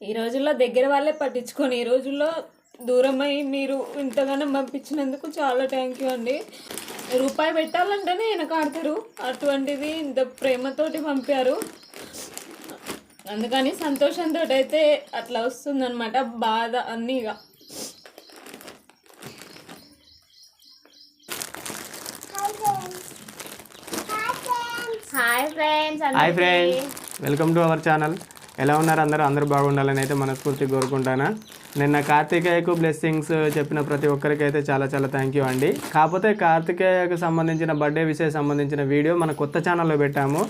ఈ రోజుల్లో దగ్గర వాళ్ళే పట్టించుకొని ఈ రోజుల్లో దూరమై మీరు ఇంతగానో పంపించినందుకు చాలా థ్యాంక్ యూ అండి. రూపాయి పెట్టాలంటేనే వెనకాడతారు అటువంటిది ఇంత ప్రేమతోటి పంపారు. అందుకని సంతోషంతో అయితే అట్లా వస్తుందన్నమాట. బాధ అన్నీగా hi friends hi friends welcome to our channel ఎలా ఉన్నారు అందరూ? అందరూ బాగుండాలని అయితే మనస్ఫూర్తిగా కోరుకుంటాను. నిన్న కార్తికేయకు బ్లెస్సింగ్స్ చెప్పిన ప్రతి ఒక్కరికి అయితే చాలా చాలా థ్యాంక్ యూ అండి. కాకపోతే కార్తికేయకు సంబంధించిన బర్త్డే విషయం సంబంధించిన వీడియో మన కొత్త ఛానల్లో పెట్టాము.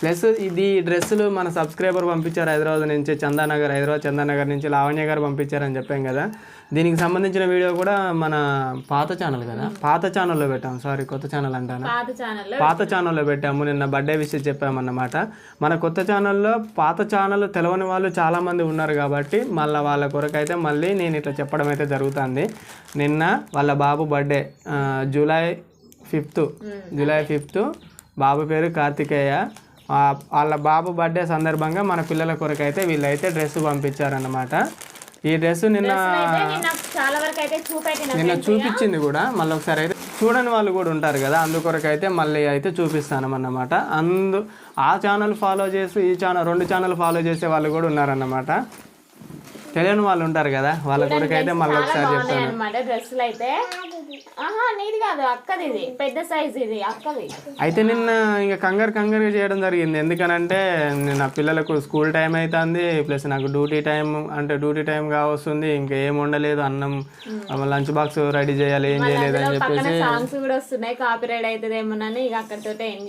ప్లస్ ఇది డ్రెస్సులు మన సబ్స్క్రైబర్ పంపించారు హైదరాబాద్ నుంచి చందానగర్ హైదరాబాద్ చందానగర్ నుంచి లావణ్య గారు పంపించారని చెప్పాం కదా. దీనికి సంబంధించిన వీడియో కూడా మన పాత ఛానల్ కదా? పాత ఛానల్లో పెట్టాము సారీ కొత్త ఛానల్ అంటాను? పాత ఛానల్లో పెట్టాము. నిన్న బర్త్డే విషయం చెప్పామన్నమాట. మన కొత్త ఛానల్లో పాత ఛానల్ తెలవని వాళ్ళు చాలామంది ఉన్నారు కాబట్టి మళ్ళీ వాళ్ళ కొరకు అయితే మళ్ళీ నేను ఇట్లా చెప్పడం అయితే జరుగుతుంది. నిన్న వాళ్ళ బాబు birthday July fifth July fifth. బాబు పేరు కార్తికేయ. వాళ్ళ బాబు బర్త్డే సందర్భంగా మన పిల్లల కొరకు అయితే వీళ్ళైతే డ్రెస్ పంపించారన్నమాట. ఈ డ్రెస్ నిన్న చాలా వరకు అయితే నిన్న చూపించింది కూడా. మళ్ళీ ఒకసారి అయితే చూడని వాళ్ళు కూడా ఉంటారు కదా అందుకొరకు అయితే మళ్ళీ అయితే చూపిస్తాను అన్నమాట. అందు ఆ ఛానల్ ఫాలో చేసి ఈ ఛానల్ రెండు ఛానల్ ఫాలో చేసే వాళ్ళు కూడా ఉన్నారన్నమాట. తెలియని వాళ్ళు ఉంటారు కదా వాళ్ళ కొరకు అయితే మళ్ళీ ఒకసారి చెప్తాను. డ్రెస్సులు అయితే. ఆహా నీది కాదు అక్కది ఇది పెద్ద సైజ్ ఇది అక్కది. అయితే నిన్న ఇంకా కంగారు కంగారు చేయడం జరిగింది. ఎందుకనంటే నా పిల్లలకు స్కూల్ టైం అవుతుంది ప్లస్ నాకు డ్యూటీ టైం అంటే డ్యూటీ టైం కావస్తుంది ఇంకా ఏం ఉండలేదు అన్నం లంచ్ బాక్స్ రెడీ చేయాలి ఏం చేయలేదు అని చెప్పేసి సాంగ్స్ కూడా వస్తున్నాయి కాపీ రైడ్ అవుతుందేమోనని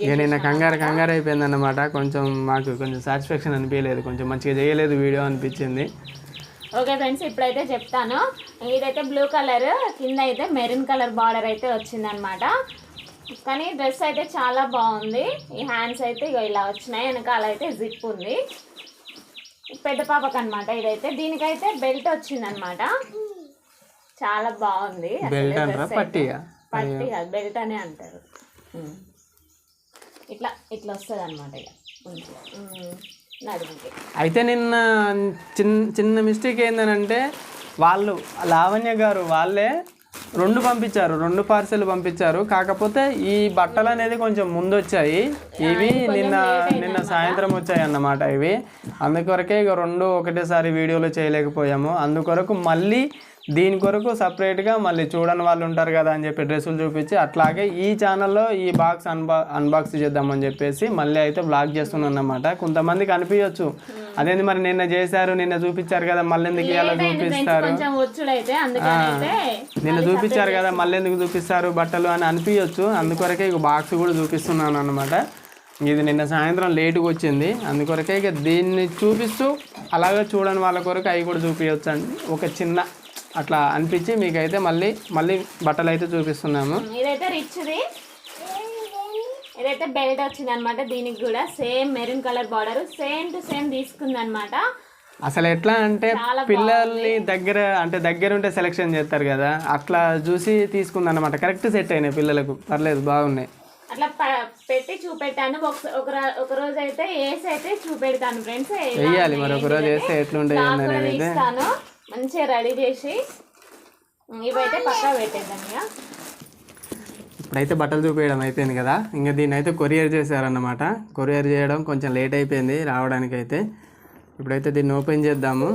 ఇక నిన్న కంగారు కంగారు అయిపోయింది కొంచెం మాకు కొంచెం సాటిస్ఫాక్షన్ అనిపించలేదు కొంచెం మంచిగా చేయలేదు వీడియో అనిపించింది. ఓకే ఫ్రెండ్స్ ఇప్పుడైతే చెప్తాను. ఇదైతే బ్లూ కలర్ కింద అయితే మెరూన్ కలర్ బార్డర్ అయితే వచ్చిందనమాట కానీ డ్రెస్ అయితే చాలా బాగుంది. ఈ హ్యాండ్స్ అయితే ఇగో ఇలా వచ్చినాయి వెనకాల అయితే జిప్ ఉంది. పెద్ద పాపకు అనమాట ఇదైతే. దీనికైతే బెల్ట్ వచ్చిందనమాట చాలా బాగుంది. పట్టి కాదు బెల్ట్ అనే అంటారు. ఇట్లా ఇట్లా వస్తుంది అనమాట ఇక అయితే నిన్న చిన్న చిన్న మిస్టేక్ ఏంటంటే వాళ్ళు లావణ్య గారు వాళ్ళే రెండు పంపించారు రెండు పార్సెల్ పంపించారు. కాకపోతే ఈ బట్టలు అనేది కొంచెం ముందు వచ్చాయి ఇవి నిన్న నిన్న సాయంత్రం వచ్చాయి అన్నమాట ఇవి. అందుకొరకే ఇక రెండు ఒకటేసారి వీడియోలో చేయలేకపోయాము. అందుకొరకు మళ్ళీ దీని కొరకు సపరేట్గా మళ్ళీ చూడని వాళ్ళు ఉంటారు కదా అని చెప్పి డ్రెస్సులు చూపించి అట్లాగే ఈ ఛానల్లో ఈ బాక్స్ అన్బా అన్బాక్స్ చేద్దామని చెప్పేసి మళ్ళీ అయితే బ్లాగ్ చేస్తున్నాను అన్నమాట కొంతమందికి అనిపించవచ్చు అదేంది మరి నిన్న చేశారు నిన్న చూపించారు కదా మళ్ళీ ఎందుకు ఇవాళ చూపిస్తారు? నిన్న చూపించారు కదా మళ్ళీ ఎందుకు చూపిస్తారు బట్టలు అని అనిపించవచ్చు అందుకొరకే ఇక బాక్స్ కూడా చూపిస్తున్నాను అనమాట ఇది నిన్న సాయంత్రం లేటుగా వచ్చింది. అందుకొరకే ఇక దీన్ని చూపిస్తూ అలాగే చూడని వాళ్ళ కొరకు అవి కూడా చూపించవచ్చు అండి ఒక చిన్న అట్లా అనిపించి మీకైతే మళ్ళీ మళ్ళీ బట్టలు అయితే చూపిస్తున్నాము. ఇదైతే రిచ్ది ఇదైతే బెల్ట్ వచ్చింది అనమాట దీనికి కూడా same maroon colour border same to same తీసుకుంది అనమాట అసలు ఎట్లా అంటే పిల్లల్ని దగ్గర అంటే దగ్గర ఉంటే సెలెక్షన్ చేస్తారు కదా అట్లా చూసి తీసుకుంది అనమాట కరెక్ట్ సెట్ అయినాయి పిల్లలకు. పర్లేదు బాగున్నాయి. అట్లా పెట్టి చూపెట్టాను. ఒక రోజు అయితే వేసి అయితే చూపెడతాను ఫ్రెండ్స్ వెయ్యాలి మరి ఒక రోజు వేస్తే ఎట్లుంటాయి అనేది మంచిగా రెడీ చేసి ఇవైతే పక్కా పెట్టేద్దాం ఇక. ఇప్పుడైతే బట్టలు చూపించడం అయిపోయింది కదా. ఇంకా దీన్ని అయితే కొరియర్ చేశారన్నమాట. కొరియర్ చేయడం కొంచెం లేట్ అయిపోయింది రావడానికి అయితే ఇప్పుడైతే దీన్ని ఓపెన్ చేద్దాము.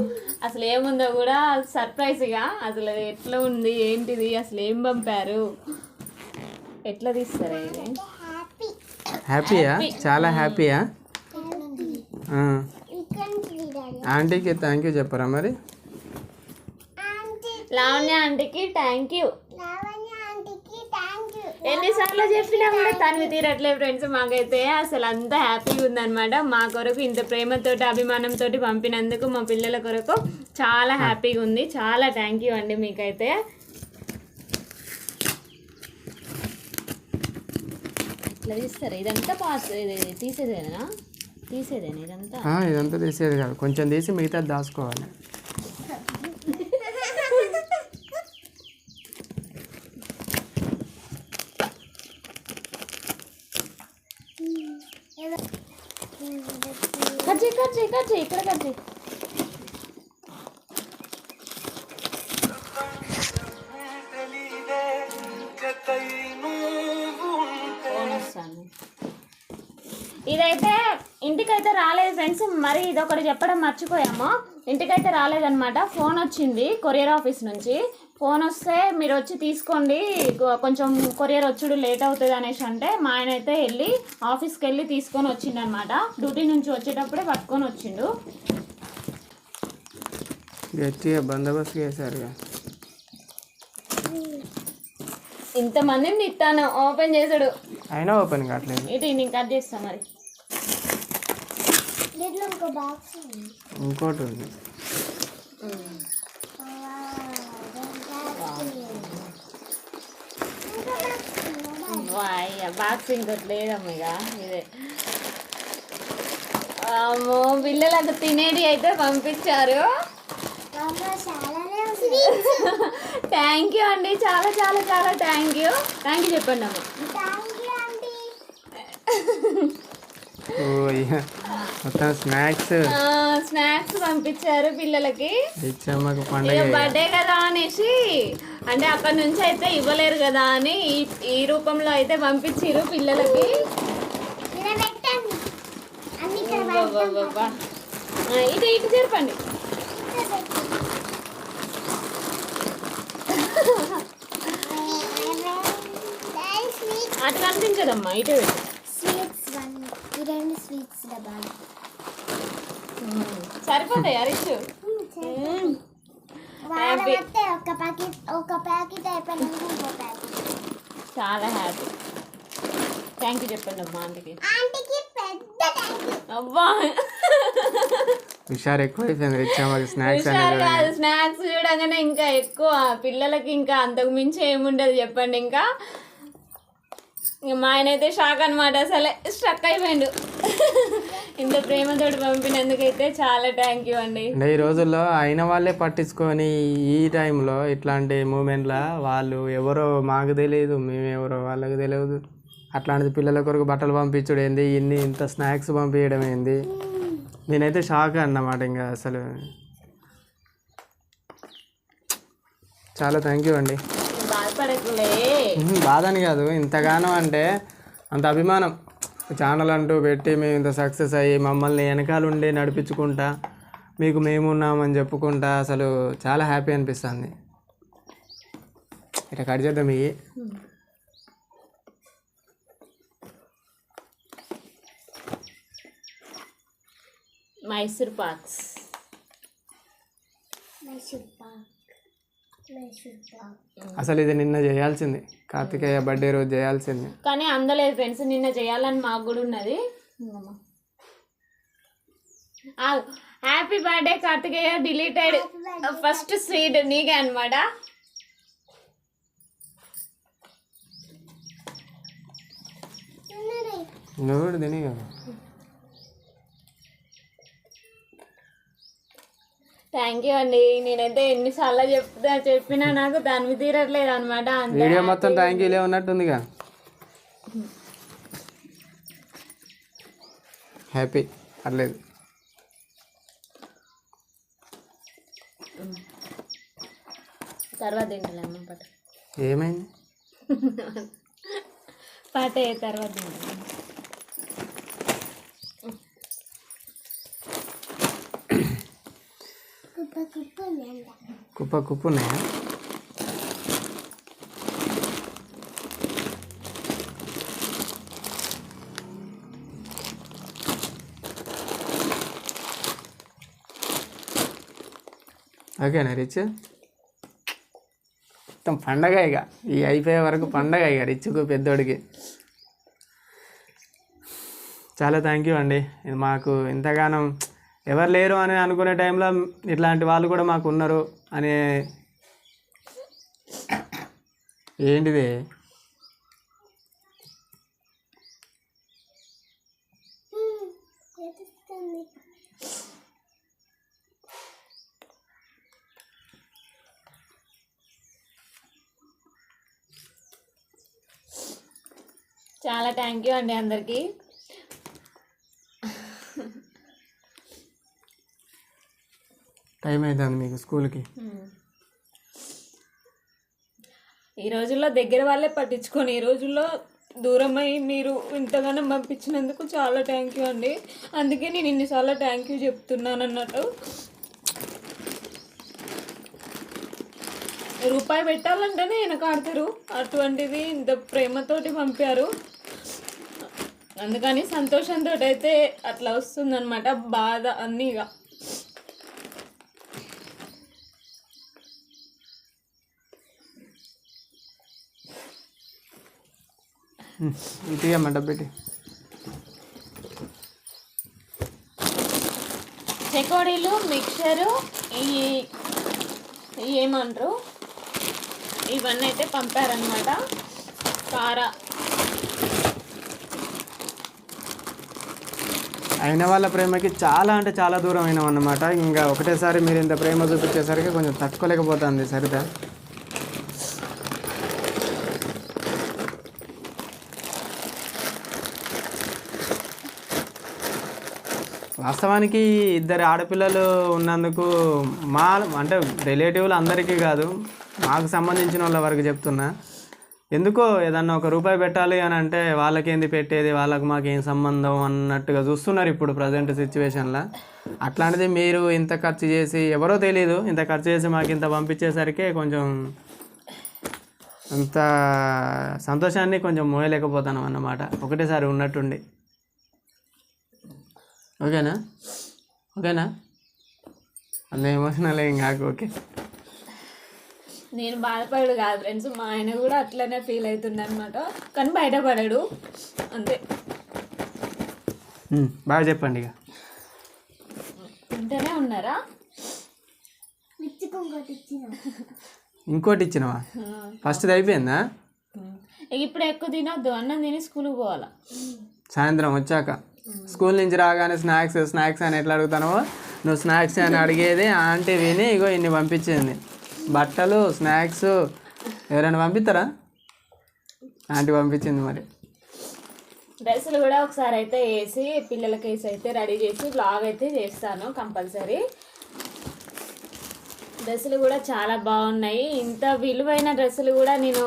అసలు ఏముందో కూడా సర్ప్రైజ్గా అసలు ఎట్లా ఉంది ఏంటిది అసలు ఏం పంపారు? ఎట్లా తీస్తారా ఇది? హ్యాపీయా? చాలా హ్యాపీయా? ఆ. ఆంటీకి థ్యాంక్ యూ చెప్పరా మరి? లావణ్య ఆంటీకి థ్యాంక్ యూ ఎన్నిసార్లు చెప్పినా కూడా తను తీరట్లే ఫ్రెండ్స్ మాకైతే. అసలు అంత హ్యాపీగా ఉందన్నమాట. మా కొరకు ఇంత ప్రేమతోటి అభిమానంతో పంపినందుకు మా పిల్లల కొరకు చాలా హ్యాపీగా ఉంది. చాలా థ్యాంక్ యూ అండి మీకైతే. ఇట్లా తీస్తారు. ఇదంతా పాస్ ఇది తీసేదేనా? తీసేదేనా ఇదంతా? ఆ, ఇదంతా తీసేది కాదు. కొంచెం తీసి మిగతా దాచుకోవాలి. కట్ చేయి కట్ చేయి కట్ చేయి ఇక్కడ కట్ చేయి ఇదైతే ఇంటికైతే రాలేదు ఫ్రెండ్స్ మరి ఇదొకటి చెప్పడం మర్చిపోయాము. ఇంటికైతే రాలేదనమాట ఫోన్ వచ్చింది కొరియర్ ఆఫీస్ నుంచి. ఫోన్ వస్తే మీరు వచ్చి తీసుకోండి కొంచెం కొరియర్ వచ్చుడు లేట్ అవుతుంది అనేసి అంటే మా ఆయన అయితే వెళ్ళి ఆఫీస్కి వెళ్ళి తీసుకొని వచ్చిండనమాట. డ్యూటీ నుంచి వచ్చేటప్పుడే పట్టుకొని వచ్చిండు. గట్టిగా బందోబస్తు చేశారుగా. ఇంతమందిని ఇస్తాను ఓపెన్ చేసాడు అయినా ఓపెన్ కావట్లేదు. ఇటు నేను కట్ చేస్తా మరి. దీంట్లో ఇంకో బాక్స్ ఉంది. ఉంది బాక్స్ ఇంకోటి లేదమ్మ ఇక. ఇదే. అమ్మో పిల్లలకు తినేది అయితే పంపించారు. థ్యాంక్ యూ అండి. చాలా చాలా చాలా థ్యాంక్ యూ థ్యాంక్ యూ చెప్పండి అమ్మ. మొత్తం స్నాక్స్ స్నాక్స్ పంపించారు పిల్లలకి. బర్త్డే కదా అనేసి. అంటే అక్కడ నుంచి అయితే ఇవ్వలేరు కదా అని ఈ ఈ రూపంలో అయితే పంపించారు పిల్లలకి. ఇటు ఇటు జరపండి స్వీట్స్ అటు కనిపించదమ్మా ఇటు పెట్టు. స్వీట్స్ వన్ ఈ రెండు స్వీట్స్ డబ్బాలు సరిపోతాయి అరిచు ఒక ప్యాకెట్ ఒక ప్యాకెట్ అయిపోయినాక ఇంకో ప్యాకెట్. చాలా హ్యాపీ థ్యాంక్ యూ చెప్పండి అమ్మా అందుకే ఆంటీకి పెద్ద థ్యాంక్ యూ అబ్బా హుషారు ఎక్కువ అయిపోయింది రిచ్చమ్మకి స్నాక్స్ కాదు స్నాక్స్ చూడగానే ఇంకా ఎక్కువ. పిల్లలకి ఇంకా అంతకు మించి ఏముండదు చెప్పండి ఇంకా. ఇంక మా ఆయన అయితే షాక్ అనమాట అసలే స్ట్రక్ అయిపోయిండు. ఇంత ప్రేమతోటి పంపినందుకైతే చాలా థ్యాంక్ యూ అండి. అంటే ఈ రోజుల్లో అయిన వాళ్ళే పట్టించుకొని ఈ టైంలో ఇట్లాంటి మూమెంట్లో వాళ్ళు ఎవరో మాకు తెలియదు మేము ఎవరో వాళ్ళకి తెలియదు. అట్లాంటిది పిల్లల కొరకు బట్టలు పంపించడం ఏంది ఇన్ని ఇంత స్నాక్స్ పంపించడం ఏంది? నేనైతే షాక్ అన్నమాట ఇంకా అసలు. చాలా థ్యాంక్ యూ అండి. బాధపడకులే. ఉహు, బాధ అని కాదు ఇంతగానో అంటే అంత అభిమానం. ఛానల్ అంటూ పెట్టి మేము ఇంత సక్సెస్ అయ్యి మమ్మల్ని వెనకాల ఉండి నడిపించుకుంటా మీకు మేము ఉన్నామని చెప్పుకుంటా అసలు చాలా హ్యాపీ అనిపిస్తుంది. ఇట్లా కట్ చేద్దాం ఇవి. మైసూర్ పాక్స్ మైసూర్ పాక్ మైసూర్ పాక్ అసలు ఇది నిన్న చేయాల్సింది. కార్తికేయ బర్త్డే రోజు చేయాల్సింది. కానీ అందలేదు ఫ్రెండ్స్ నిన్న చేయాలని మాకు కూడా ఉన్నది. Happy birthday Karthikeya deleted first sweet నీకే అనమాట నువ్వు కూడా తిని కదా థ్యాంక్ యూ అండి. నేనైతే ఎన్నిసార్లు చెప్తా చెప్పినా నాకు దాని తీరట్లేదు అనమాట వీడియో మొత్తం థ్యాంక్ యూలే ఉన్నట్టుందిగా. హ్యాపీ. పర్లేదు. తర్వాత తింటలేమ్మా పట? ఏమైంది? పటే తర్వాత తింటాను కుప్ప కుప్ప కుప్పు ఉన్నాయా ఓకేనా రిచ్? మొత్తం పండగ ఇక. ఈ అయిపోయే వరకు పండగ ఇక రిచ్కు పెద్దోడికి. చాలా థ్యాంక్ యూ అండి. ఇది మాకు ఎంతగానో ఎవరు లేరు అని అనుకునే టైంలో ఇట్లాంటి వాళ్ళు కూడా మాకు ఉన్నారు అనే ఏంటిది? చాలా థ్యాంక్ యూ అండి అందరికీ. టైం అవుతుంది మీకు స్కూల్కి? ఈ రోజుల్లో దగ్గర వాళ్ళే పట్టించుకొని ఈ రోజుల్లో దూరమై మీరు ఇంతగానో పంపించినందుకు చాలా థ్యాంక్ యూ అండి. అందుకే నేను ఇన్నిసార్లు థ్యాంక్ యూ చెప్తున్నాను అన్నట్టు రూపాయి పెట్టాలంటేనే వెనకాడతారు అటువంటిది ఇంత ప్రేమతోటి పంపారు. అందుకని సంతోషంతో అయితే అట్లా వస్తుందన్నమాట. బాధ అన్నీ ఇక ఇటీయమ్మ డబ్బెట్టి చెకోడీలు మిక్చరు ఈ ఏమంటారు? ఇవన్నీ అయితే పంపారనమాట కార. అయిన వాళ్ళ ప్రేమకి చాలా అంటే చాలా దూరం అయినాం అన్నమాట ఇంకా ఒకటేసారి మీరు ఇంత ప్రేమ చూపించేసరికి కొంచెం తట్టుకోలేకపోతుంది సరిత వాస్తవానికి ఇద్దరు ఆడపిల్లలు ఉన్నందుకు మా అంటే రిలేటివ్లు అందరికీ కాదు మాకు సంబంధించిన వాళ్ళ వరకు చెప్తున్నా. ఎందుకో ఏదన్నా ఒక రూపాయి పెట్టాలి అని అంటే వాళ్ళకేంది పెట్టేది వాళ్ళకి మాకేం సంబంధం అన్నట్టుగా చూస్తున్నారు ఇప్పుడు ప్రజెంట్ సిచ్యువేషన్లో అట్లాంటిది మీరు ఇంత ఖర్చు చేసి ఎవరో తెలియదు ఇంత ఖర్చు చేసి మాకు ఇంత పంపించేసరికి కొంచెం అంత సంతోషాన్ని కొంచెం మోయలేకపోతున్నాం అన్నమాట. ఒకటేసారి ఉన్నట్టుండి. ఓకేనా? ఓకేనా? అన్న ఎమోషనల్ ఏం కాకు ఓకే. నేను బాధపడు కాదు ఫ్రెండ్స్ మా ఆయన కూడా అట్లనే ఫీల్ అవుతుంది అనమాట కానీ బయటపడాడు. అంతే. బాగా చెప్పండి ఇక. వింటూనే ఉన్నారా? ఇంకోటి ఇచ్చిన. ఇంకోటి ఇచ్చినవా? ఫస్ట్ది అయిపోయిందా? ఇక ఇప్పుడు ఎక్కువ తినొద్దు అన్నం తిని స్కూల్కి పోవాలా. సాయంత్రం వచ్చాక. స్కూల్ నుంచి రాగానే స్నాక్స్ స్నాక్స్ అని ఎట్లా అడుగుతానో నువ్వు స్నాక్స్ అని అడిగేది ఆంటీ విని ఇగో ఇన్ని పంపించింది. బట్టలు స్నాక్స్ ఎవరైనా పంపిస్తారా ఆంటీ పంపించింది మరి. డ్రెస్సులు కూడా ఒకసారి అయితే వేసి పిల్లలకి వేసి అయితే రెడీ చేసి బ్లాగ్ అయితే చేస్తాను కంపల్సరీ. డ్రెస్సులు కూడా చాలా బాగున్నాయి. ఇంత విలువైన డ్రెస్సులు కూడా నేను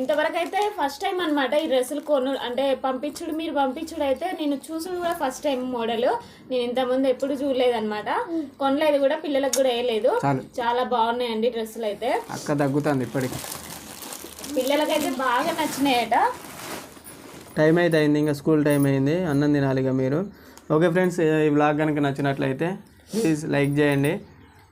ఇంతవరకు అయితే ఫస్ట్ టైం అనమాట ఈ డ్రెస్సులు కొను అంటే పంపించుడు మీరు పంపించుడు అయితే నేను చూసుడు కూడా ఫస్ట్ టైం మోడల్. నేను ఇంతకుముందు ఎప్పుడు చూడలేదు అనమాట కొనలేదు కూడా పిల్లలకు కూడా వేయలేదు. చాలు. బాగున్నాయండి డ్రెస్సులు అయితే. అక్క తగ్గుతుంది ఇప్పటికి. పిల్లలకైతే బాగా నచ్చినాయట. టైం అయితే అయింది ఇంకా స్కూల్ టైం అయింది అన్నం తినాలి ఇక మీరు. ఓకే ఫ్రెండ్స్ ఈ వ్లాగ్ కనుక నచ్చినట్లయితే ప్లీజ్ లైక్ చేయండి.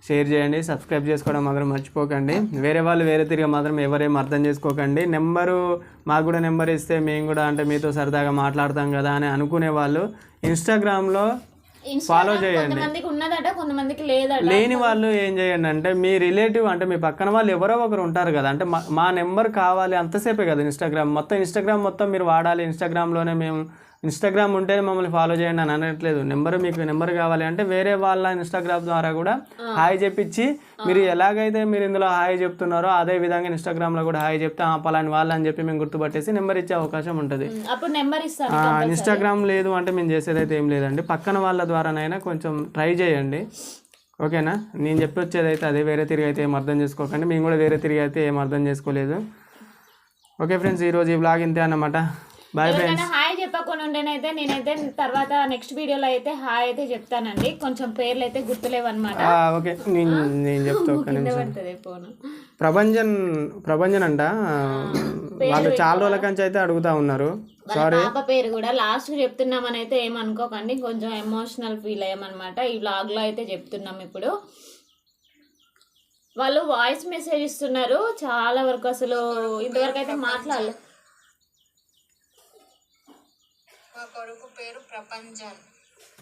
షేర్ చేయండి సబ్స్క్రైబ్ చేసుకోవడం మాత్రం మర్చిపోకండి. వేరే వాళ్ళు వేరే తిరిగి మాత్రం ఎవరేం అర్థం చేసుకోకండి. నెంబరు మాకు కూడా నెంబర్ ఇస్తే మేము కూడా అంటే మీతో సరదాగా మాట్లాడతాం కదా అని అనుకునే వాళ్ళు ఇన్స్టాగ్రామ్లో ఫాలో చేయండి. కొంతమందికి ఉన్నదట కొంతమందికి లేదట. లేని వాళ్ళు ఏం చేయండి అంటే మీ రిలేటివ్ అంటే మీ పక్కన వాళ్ళు ఎవరో ఒకరు ఉంటారు కదా. అంటే మా- మా నెంబర్ కావాలి అంతసేపే కదా ఇన్స్టాగ్రామ్. మొత్తం ఇన్స్టాగ్రామ్ మొత్తం మీరు వాడాలి. ఇన్స్టాగ్రామ్లోనే మేము ఇన్స్టాగ్రామ్ ఉంటేనే మమ్మల్ని ఫాలో చేయండి అని అనట్లేదు. నెంబర్ మీకు నెంబర్ కావాలి అంటే వేరే వాళ్ళ ఇన్స్టాగ్రామ్ ద్వారా కూడా హాయ్ చెప్పించి మీరు ఎలాగైతే మీరు ఇందులో హాయ్ చెప్తున్నారో అదే విధంగా ఇన్స్టాగ్రామ్లో కూడా హాయ్ చెప్తే ఆ పలాని వాళ్ళు అని చెప్పి మేము గుర్తుపట్టేసి నెంబర్ ఇచ్చే అవకాశం ఉంటుంది. ఇన్స్టాగ్రామ్ లేదు అంటే మేము చేసేది అయితే ఏం లేదండి. పక్కన వాళ్ళ ద్వారానైనా కొంచెం ట్రై చేయండి. ఓకేనా? నేను చెప్పి వచ్చేది అయితే అదే వేరే తిరిగి అయితే ఏం అర్థం చేసుకోకండి. మేము కూడా వేరే తిరిగి అయితే ఏం అర్థం చేసుకోలేదు. ఓకే ఫ్రెండ్స్ ఈరోజు ఈ బ్లాగ్ ఇంతే అన్నమాట. బాయ్ ఫ్రెండ్స్ చెప్పకుండా ఉండేనైతే నేనైతే తర్వాత నెక్స్ట్ వీడియోలో అయితే హాయ్ అయితే చెప్తానండి. కొంచెం పేర్లు అయితే గుర్తులేవు అనమాట ఓకే. నేను నేను చెప్తా ఒక్క నిమిషం. ప్రభంజన్ ప్రభంజన్ అంట. వాళ్ళు చాలా రోజుల కంచి అయితే అడుగుతా ఉన్నారు. వాళ్ళ పాప పేరు కూడా లాస్ట్ చెప్తున్నామని అయితే ఏమనుకోకండి. కొంచెం ఎమోషనల్ ఫీల్ అయ్యామన్నమాట. ఈ vlog లో అయితే చెప్తున్నాం ఇప్పుడు. వాళ్ళు వాయిస్ మెసేజ్ ఇస్తున్నారు. చాలా వరకు అసలు ఇంతవరకు అయితే మాట్లాడలేదు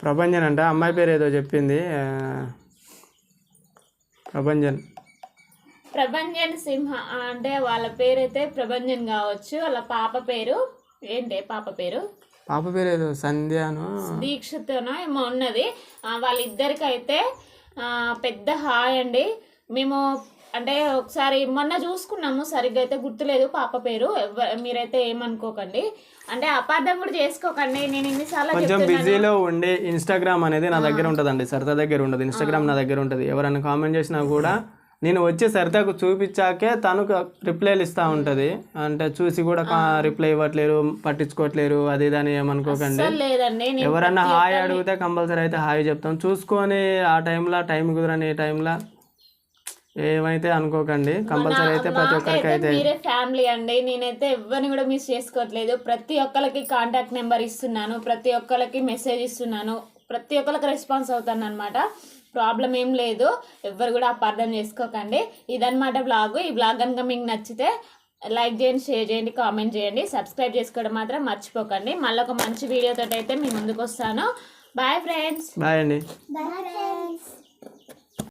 ప్రభంజన్ అంట. అమ్మాయి పేరు ఏదో చెప్పింది. ఆ, ప్రభంజన్ ప్రభంజన్ సింహ. అంటే వాళ్ళ పేరు అయితే ప్రభంజన్ కావచ్చు. వాళ్ళ పాప పేరు ఏంటి? పాప పేరు? పాప పేరు ఏదో సంధ్యాను? దీక్షతోనో ఏమో ఉన్నది. వాళ్ళిద్దరికైతే పెద్ద హాయ్ అండి. మేము అంటే ఒకసారి మొన్న చూసుకున్నాము సరిగ్గా అయితే గుర్తులేదు పాప పేరు. మీరైతే ఏమనుకోకండి. అంటే అపార్థం కూడా చేసుకోకండి. నేను ఇన్నిసార్లు కొంచెం బిజీలో ఉండి ఇన్స్టాగ్రామ్ అనేది నా దగ్గర ఉంటుందండి. సరిత దగ్గర ఉండదు. ఇన్స్టాగ్రామ్ నా దగ్గర ఉంటుంది. ఎవరైనా కామెంట్ చేసినా కూడా నేను వచ్చి సరితకు చూపించాకే తను రిప్లైలు ఇస్తూ ఉంటుంది. అంటే చూసి కూడా రిప్లై ఇవ్వట్లేరు పట్టించుకోవట్లేరు అది ఇది అని ఏమనుకోకండి. ఎవరన్నా హాయ్ అడిగితే కంపల్సరీ అయితే హాయ్ చెప్తాం. చూసుకొని ఆ టైంలో టైం కుదరని ఏ టైంలో ఏమైతే అనుకోకండి కంపల్సరీ అయితే ప్రతి ఒక్కరికి అయితే మీరే ఫ్యామిలీ అండి. నేనైతే ఎవరిని కూడా మిస్ చేసుకోవట్లేదు. ప్రతి ఒక్కరికి కాంటాక్ట్ నెంబర్ ఇస్తున్నాను ప్రతి ఒక్కరికి మెసేజ్ ఇస్తున్నాను ప్రతి ఒక్కరికి రెస్పాన్స్ అవుతాను అనమాట ప్రాబ్లం ఏం లేదు. ఎవరు కూడా అపార్థం చేసుకోకండి. ఇదన్నమాట బ్లాగ్ ఈ బ్లాగ్ కనుక మీకు నచ్చితే లైక్ చేయండి షేర్ చేయండి కామెంట్ చేయండి. సబ్స్క్రైబ్ చేసుకోవడం మాత్రం మర్చిపోకండి. మళ్ళీ ఒక మంచి వీడియోతో అయితే మీ ముందుకు వస్తాను బాయ్ ఫ్రెండ్స్. బాయ్ అండి. Bye friends.